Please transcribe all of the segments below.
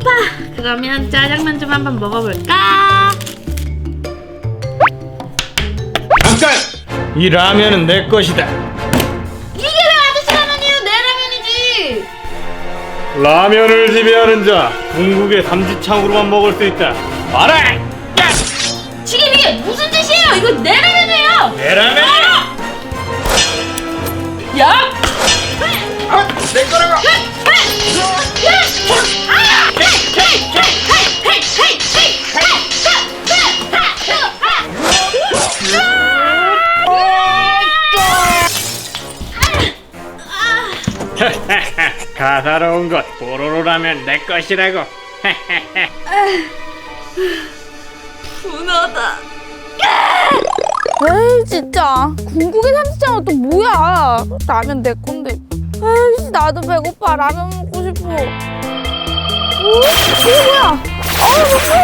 배고파. 그러면 짜장면 좀 한번 먹어볼까? 잠깐! 이 라면은 내 것이다. 이게 왜 아저씨 라면이에요? 내 라면이지. 라면을 지배하는 자, 궁극의 삼지창으로만 먹을 수 있다. 알아! 야! 지금 이게 무슨 짓이에요? 이거 내 라면이에요. 내 라면! 가사로운 것 뽀로로 라면 내 것이라고. 분하다. 에이 진짜 궁극의 삼시장은 또 뭐야 라면 내 건데 에이 나도 배고파 라면 먹고 싶어 오? 이게 뭐야 아우 무서워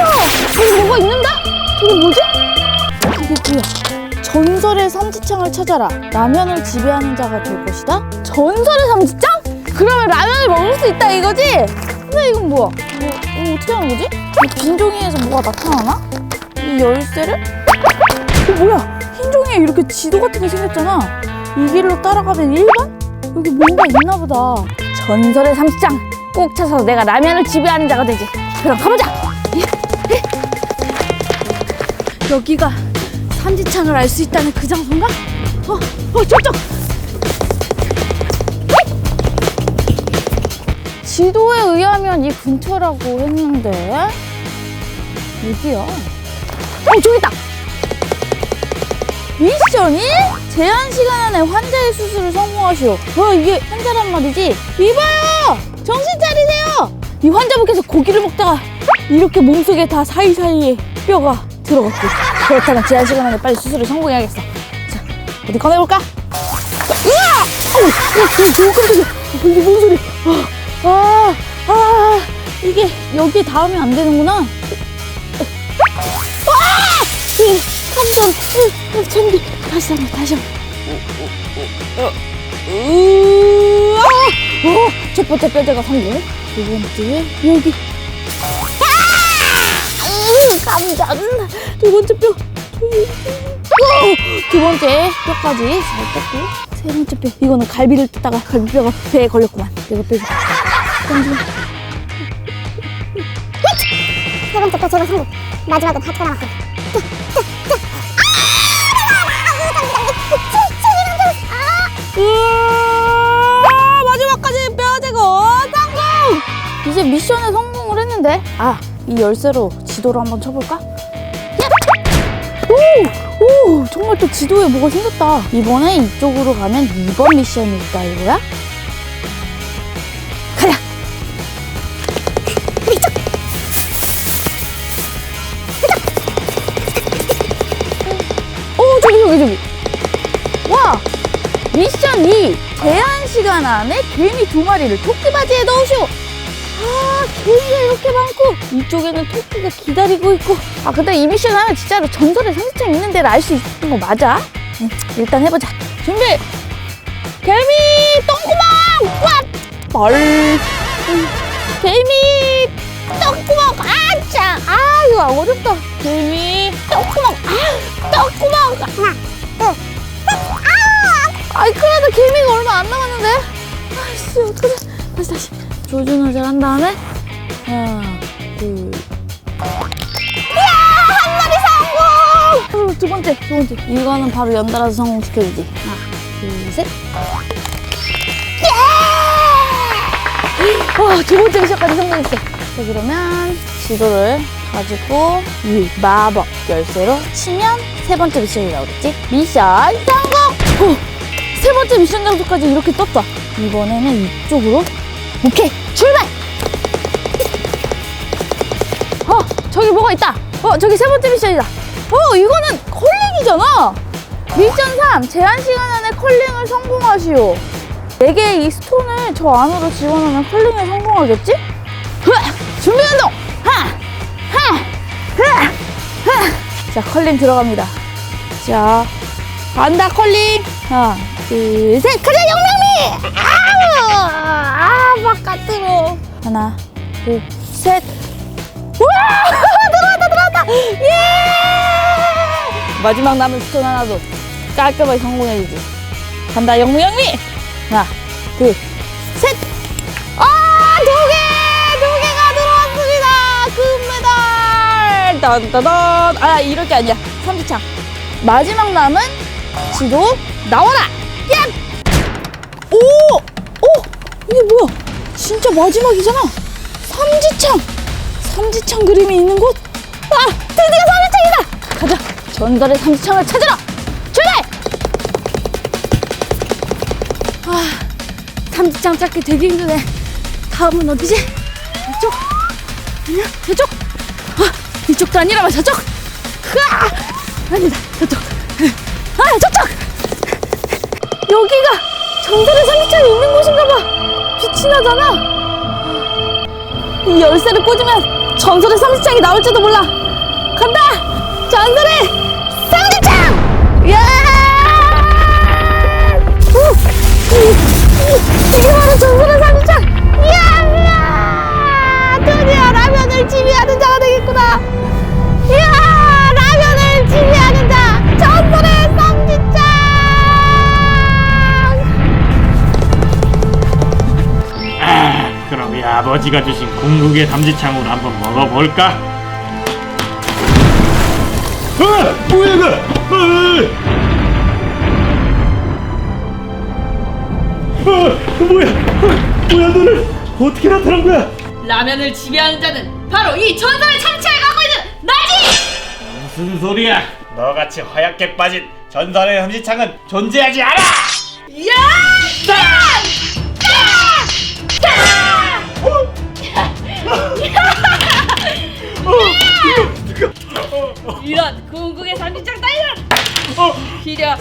여기 뭐가 있는데? 이게 뭐지? 이게 뭐야 전설의 삼지창을 찾아라 라면을 지배하는 자가 될 것이다 전설의 삼지창? 그러면 라면을 먹을 수 있다 이거지? 근데 이건 뭐야 이거, 이거 어떻게 하는 거지? 이빈 종이에서 뭐가 나타나나? 이 열쇠를? 어, 뭐야? 흰 종이에 이렇게 지도 같은 게 생겼잖아. 이 길로 따라가면 1번? 여기 뭔가 있나 보다. 전설의 삼시장 꼭 찾아서 내가 라면을 지배하는 자가 되지. 그럼 가보자. 여기가 삼지창을 알 수 있다는 그 장소인가? 어, 어, 저쪽. 지도에 의하면 이 근처라고 했는데 어디야? 어, 저기 있다. 미션이 제한 시간 안에 환자의 수술을 성공하시오. 어, 이게 환자란 말이지? 이봐요! 정신 차리세요! 이 환자분께서 고기를 먹다가 이렇게 몸속에 다 사이사이에 뼈가 들어갔고. 그렇다면 제한 시간 안에 빨리 수술을 성공해야겠어. 자, 어디 꺼내볼까? 으아! 어, 어, 어, 어, 깜짝이야. 어, 이게 뭔 소리? 아, 아, 아, 이게 여기에 닿으면 안 되는구나. 으, 으, 잔디 다시 한번 다시 한번. 어, 으아, 어, 첫 번째 뼈대가 성공. 두 번째 여기. 아, 으, 감전. 두 번째 뼈. 어, 두 번째 뼈까지 잘 뺐고. 세 번째 뼈. 이거는 갈비를 뜯다가 갈비뼈가 배에 걸렸구만. 이거 빼고. 세 번째 또 제거 성공. 마지막은 하트가 남았고. 으아, 마지막까지 뼈 제거 성공! 이제 미션에 성공을 했는데 아, 이 열쇠로 지도를 한번 쳐볼까? 야! 오! 오! 정말 또 지도에 뭐가 생겼다 이번에 이쪽으로 가면 2번 미션이 있다 이거야? 미션 2! 제한 시간 안에 개미 두 마리를 토끼 바지에 넣으시오! 아, 개미가 이렇게 많고, 이쪽에는 토끼가 기다리고 있고. 아, 근데 이 미션 하면 진짜로 전설의 상징 있는 데를 알 수 있는 거 맞아? 응, 일단 해보자. 준비! 개미 똥구멍! 와! 벌! 음, 개미 똥구멍! 아, 짜! 아, 어렵다. 개미 똥구멍! 아, 똥구멍! 둘, 아이 그래도 개미가 얼마 안 남았는데? 아이씨 어떡하지 다시 다시. 조준을 잘 한 다음에 하나 둘. 이야 한 마리 성공! 어, 두 번째 두 번째. 이거는 바로 연달아서 성공시켜주지. 하나 둘셋. 예! 와두 번째 미션까지 성공했어. 자 그러면 지도를 가지고 이 마법 열쇠로 치면 세 번째 미션이 나오겠지? 미션 성공! 어, 세 번째 미션 장소까지 이렇게 떴다. 이번에는 이쪽으로. 오케이, 출발! 어, 저기 뭐가 있다. 어, 저기 세 번째 미션이다. 어, 이거는 컬링이잖아. 미션 3, 제한 시간 안에 컬링을 성공하시오. 4개의 이 스톤을 저 안으로 집어넣으면 컬링에 성공하겠지? 준비 운동! 자, 컬링 들어갑니다. 자, 간다, 컬링! 하나, 둘, 셋, 가자, 영명미! 아우! 아, 바깥으로. 하나, 둘, 셋. 우와! 들어왔다, 들어왔다! 예! 마지막 남은 스톤 하나도 깔끔하게 성공해주지. 간다, 영무, 영미! 하나, 둘, 셋! 아, 두 개! 두 개가 들어왔습니다! 금메달! 딴따단! 아, 이럴 게 아니야. 삼지창. 마지막 남은 지도 나와라! 야! 오! 오! 이게 뭐야? 진짜 마지막이잖아. 삼지창! 삼지창 그림이 있는 곳? 아! 드디어 삼지창이다! 가자! 전설의 삼지창을 찾으러! 출발! 아, 삼지창 찾기 되게 힘드네. 다음은 어디지? 이쪽? 아니야, 저쪽? 아, 이쪽도 아니라면 저쪽? 흐아! 아니다, 저쪽. 아, 저쪽! 여기가 전설의 삼지창이 있는 곳인가 봐. 빛이 나잖아. 이 열쇠를 꽂으면 전설의 삼지창이 나올지도 몰라. 간다! 전설의 삼지창! 야! 아, 아버지가 주신 궁극의 삼지창으로 한번 먹어볼까? 아, 뭐야 이거? 아, 아, 뭐야? 아, 뭐야 너는 어떻게 나타난 거야? 라면을 지배하는 자는 바로 이 전설의 참치를 갖고 있는 나지! 무슨 소리야? 너같이 허옇게 빠진 전설의 삼지창은 존재하지 않아! 야! 이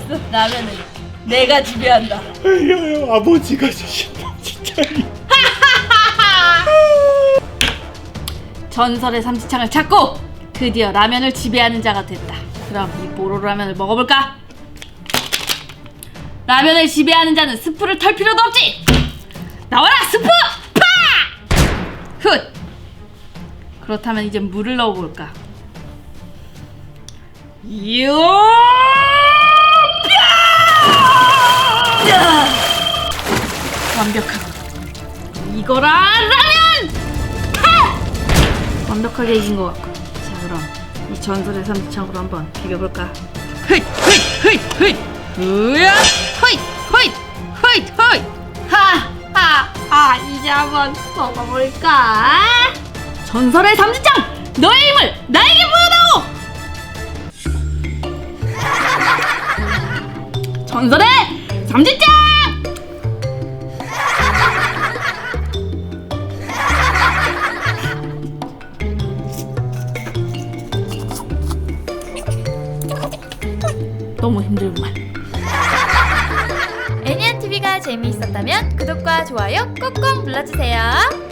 없어. 라면은 내가 지배한다. 야, 아버지가 주신 삼지창이 전설의 삼지창을 찾고 드디어 라면을 지배하는 자가 됐다. 그럼 이 뽀로로 라면을 먹어볼까? 라면을 지배하는 자는 스프를 털 필요도 없지. 나와라 스프! 파! 훗. 그렇다면 이제 물을 넣어볼까? 요! 야! 완벽하고 이거라 라면! 파! 완벽하게 이긴 것 같고. 자 그럼 이 전설의 삼지창으로 한번 비벼볼까? 휘잇 휘잇 휘잇 휘잇! 으야! 휘잇 휘잇 휘잇 휘잇! 하하 하 이제 한번 먹어볼까? 전설의 삼지창! 너의 힘을 나에게 보 전설의 삼지창 너무 힘들구만 애니안TV가 재미있었다면 구독과 좋아요 꾹꾹 눌러주세요.